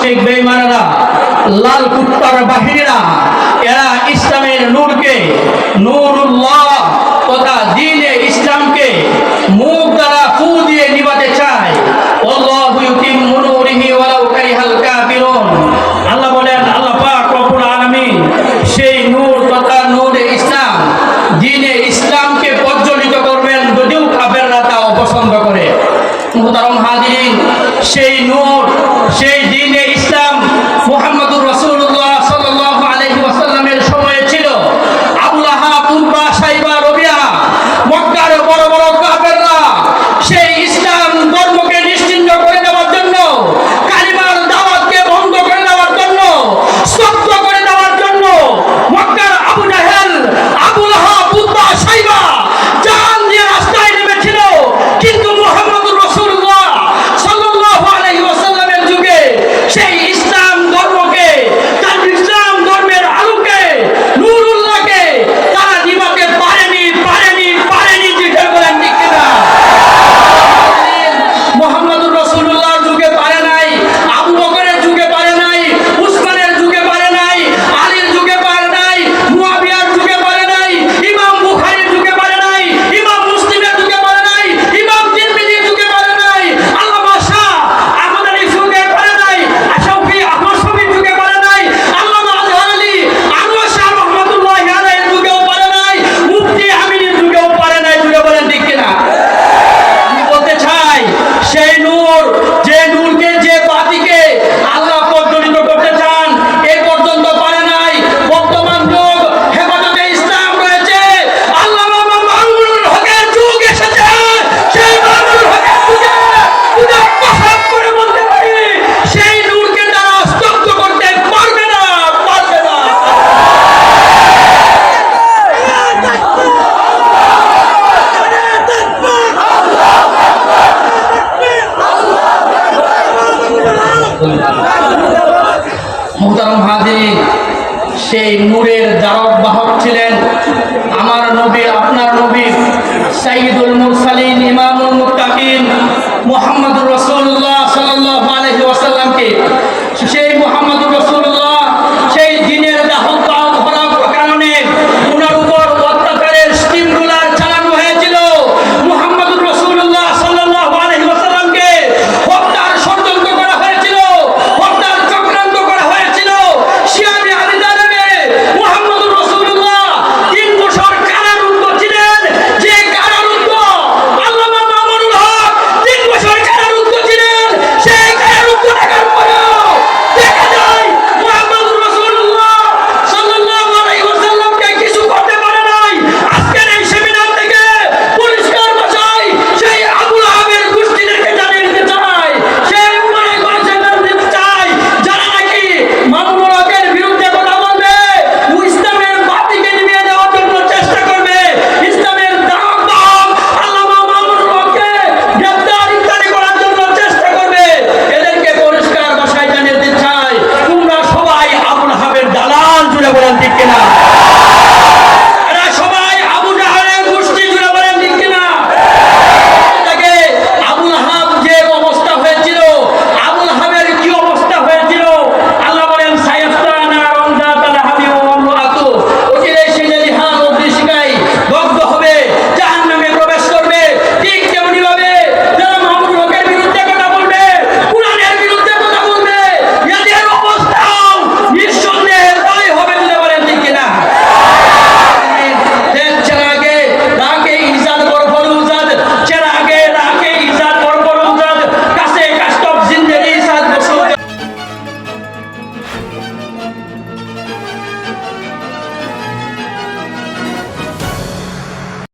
মুশ্রিক বেঈমানেরা লাল কুত্তার বাহিনীরা, এরা ইসলামের নূরকে, নূরুল্লাহ তথা দিনে ইসলামকে মুখ দ্বারা ফু দিয়ে নিবাতে চায়। আল্লাহু আল্লাহ বলেন সেই তথা ইসলাম ইসলামকে করবেন যদিও অপছন্দ করে। সেই নূর সেই দিনে ইসলাম মোহাম্মদ সেই নূরের দ্বারক বাহক ছিলেন। আমার নবী আপনার নবী সাইদুল মুরসালিন ইমাম